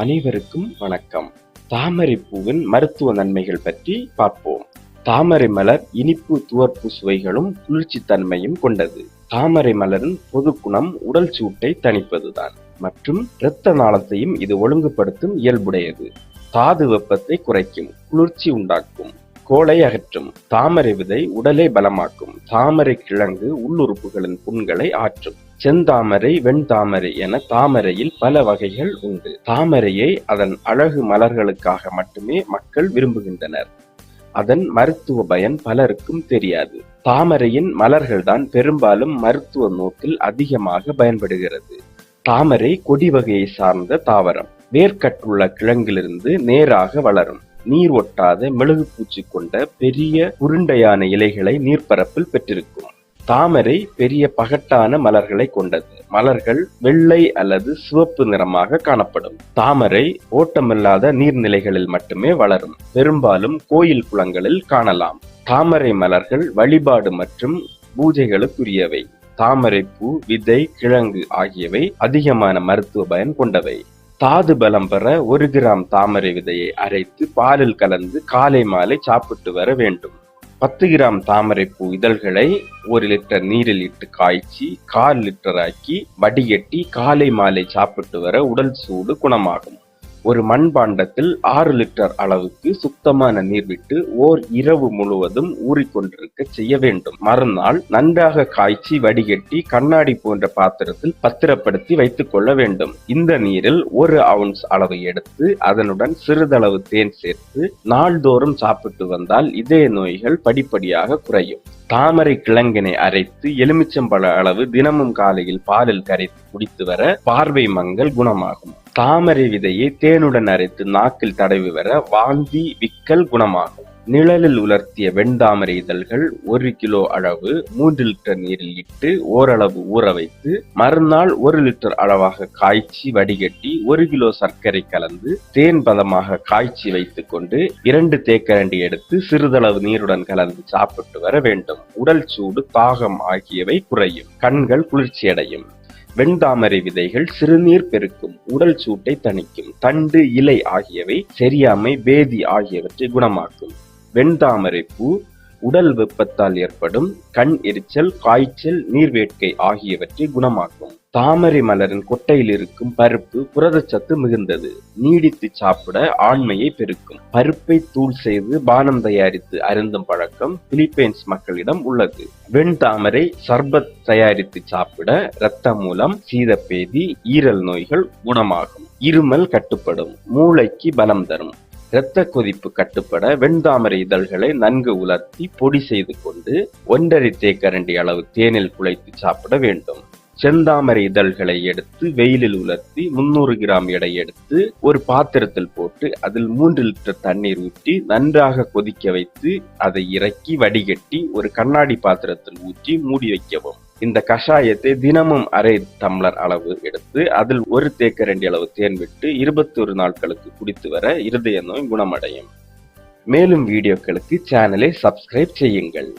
அனைவருக்கும் வணக்கம். தாமரை பூவின் மருத்துவ நன்மைகள் பற்றி பார்ப்போம். தாமரை மலர் இனிப்பு துவர்ப்பு சுவைகளும் குளிர்ச்சி தன்மையும் கொண்டது. தாமரை மலரின் பொது குணம் உடல் சூட்டை தணிப்பதுதான். மற்றும் இரத்த நாளத்தையும் இது ஒழுங்குபடுத்தும் இயல்புடையது. தாது வெப்பத்தை குறைக்கும் குளிர்ச்சி உண்டாக்கும் கோளை அகற்றும் தாமரை விதை உடலை பலமாக்கும் தாமரை கிழங்கு உள்ளுறுப்புகளின் புண்களை ஆற்றும். செந்தாமரை வெண்தாமரை என தாமரையில் பல வகைகள் உண்டு. தாமரையை அதன் அழகு மலர்களுக்காக மட்டுமே மக்கள் விரும்புகின்றனர். அதன் மருத்துவ பயன் பலருக்கும் தெரியாது. தாமரையின் மலர்கள்தான் பெரும்பாலும் மருத்துவ நோக்கில் அதிகமாக பயன்படுகிறது. தாமரை கொடி வகையை சார்ந்த தாவரம். வேர்க்கட்டுள்ள கிழங்கிலிருந்து நேராக வளரும். நீர் ஒட்டாத மெழுகு பூச்சி கொண்ட பெரிய உருண்டையான இலைகளை நீர்ப்பரப்பில் பெற்றிருக்கும். தாமரை பெரிய பகட்டான மலர்களை கொண்டது. மலர்கள் வெள்ளை அல்லது சிவப்பு நிறமாக காணப்படும். தாமரை ஓட்டமில்லாத நீர்நிலைகளில் மட்டுமே வளரும். பெரும்பாலும் கோயில் குளங்களில் காணலாம். தாமரை மலர்கள் வழிபாடு மற்றும் பூஜைகளுக்குரியவை. தாமரை பூ விதை கிழங்கு ஆகியவை அதிகமான மருத்துவ பயன் கொண்டவை. தாது பலம் பெற ஒரு கிராம் தாமரை விதையை அரைத்து பாலில் கலந்து காலை மாலை சாப்பிட்டு வர வேண்டும். பத்து கிராம் தாமரை பூ இதழ்களை ஒரு லிட்டர் நீரில் இட்டு காய்ச்சி கால் லிட்டர் ஆக்கி வடிகட்டி காலை மாலை சாப்பிட்டு வர உடல் சூடு குணமாகும். ஒரு மண்பாண்டத்தில் ஆறு லிட்டர் அளவுக்கு சுத்தமான நீர் விட்டு ஓர் இரவு முழுவதும் ஊறிக்கொண்டிருக்க செய்ய வேண்டும். மறுநாள் நன்றாக காய்ச்சி வடிகட்டி கண்ணாடி போன்ற பாத்திரத்தில் பத்திரப்படுத்தி வைத்துக் கொள்ள வேண்டும். இந்த நீரில் ஒரு அவுன்ஸ் அளவு எடுத்து அதனுடன் சிறிதளவு தேன் சேர்த்து நாள்தோறும் சாப்பிட்டு வந்தால் இதய நோய்கள் படிப்படியாக குறையும். தாமரை கிழங்கினை அரைத்து எலுமிச்சம்பழ அளவு தினமும் காலையில் பாலில் கரைத்து குடித்து வர பார்வை மங்கள் குணமாகும். தாமரை விதையை தேனுடன் அரைத்து நாக்கில் தடவி வர வாந்தி விக்கல் குணமாகும். நிழலில் உலர்த்திய வெண்தாமரை இதழ்கள் ஒரு கிலோ அளவு மூன்று லிட்டர் நீரில் இட்டு ஓரளவு ஊற வைத்து மறுநாள் ஒரு லிட்டர் அளவாக காய்ச்சி வடிகட்டி ஒரு கிலோ சர்க்கரை கலந்து தேன் பதமாக காய்ச்சி வைத்துக் கொண்டு இரண்டு தேக்கரண்டி எடுத்து சிறிதளவு நீருடன் கலந்து சாப்பிட்டு வர வேண்டும். உடல் சூடு தாகம் ஆகியவை குறையும். கண்கள் குளிர்ச்சியடையும். வெண்தாமரை விதைகள் சிறுநீர் பெருக்கும் உடல் சூட்டை தணிக்கும் தண்டு இலை ஆகியவை சரியாமை பேதி ஆகியவற்றை குணமாக்கும். வெண்தாமரை பூ உடல் வெப்பத்தால் ஏற்படும் கண் எரிச்சல் காய்ச்சல் நீர்வேட்கை ஆகியவற்றை குணமாக்கும். தாமரை மலரின் கொட்டையில் இருக்கும் பருப்பு புரதச்சத்து மிகுந்தது. நீடித்து சாப்பிட ஆண்மையை பெருக்கும். பருப்பை தூள் செய்து பானம் தயாரித்து அருந்தும் பழக்கம் பிலிப்பைன்ஸ் மக்களிடம் உள்ளது. வெண்தாமரை சர்பத் தயாரித்து சாப்பிட இரத்த மூலம் சீதப்பேதி ஈரல் நோய்கள் குணமாகும். இருமல் கட்டுப்படும். மூளைக்கு பலம் தரும். இரத்த கொதிப்பு கட்டுப்பட வெண்தாமரை இதழ்களை நன்கு உலர்த்தி பொடி செய்து கொண்டு ஒன்றரை தேக்கரண்டி அளவு தேனில் குழைத்து சாப்பிட வேண்டும். செந்தாமரை இதழ்களை எடுத்து வெயிலில் உலர்த்தி முன்னூறு கிராம் எடை எடுத்து ஒரு பாத்திரத்தில் போட்டு அதில் மூன்று லிட்டர் தண்ணீர் ஊற்றி நன்றாக கொதிக்க வைத்து அதை இறக்கி வடிகட்டி ஒரு கண்ணாடி பாத்திரத்தில் ஊற்றி மூடி வைக்கவும். இந்த கஷாயத்தை தினமும் அரை டம்ளர் அளவு எடுத்து அதில் ஒரு தேக்கரண்டி அளவு தேன் விட்டு இருபத்தி ஒரு நாட்களுக்கு குடித்து வர இருதய நோய் குணமடையும். மேலும் வீடியோக்களுக்கு சேனலை சப்ஸ்கிரைப் செய்யுங்கள்.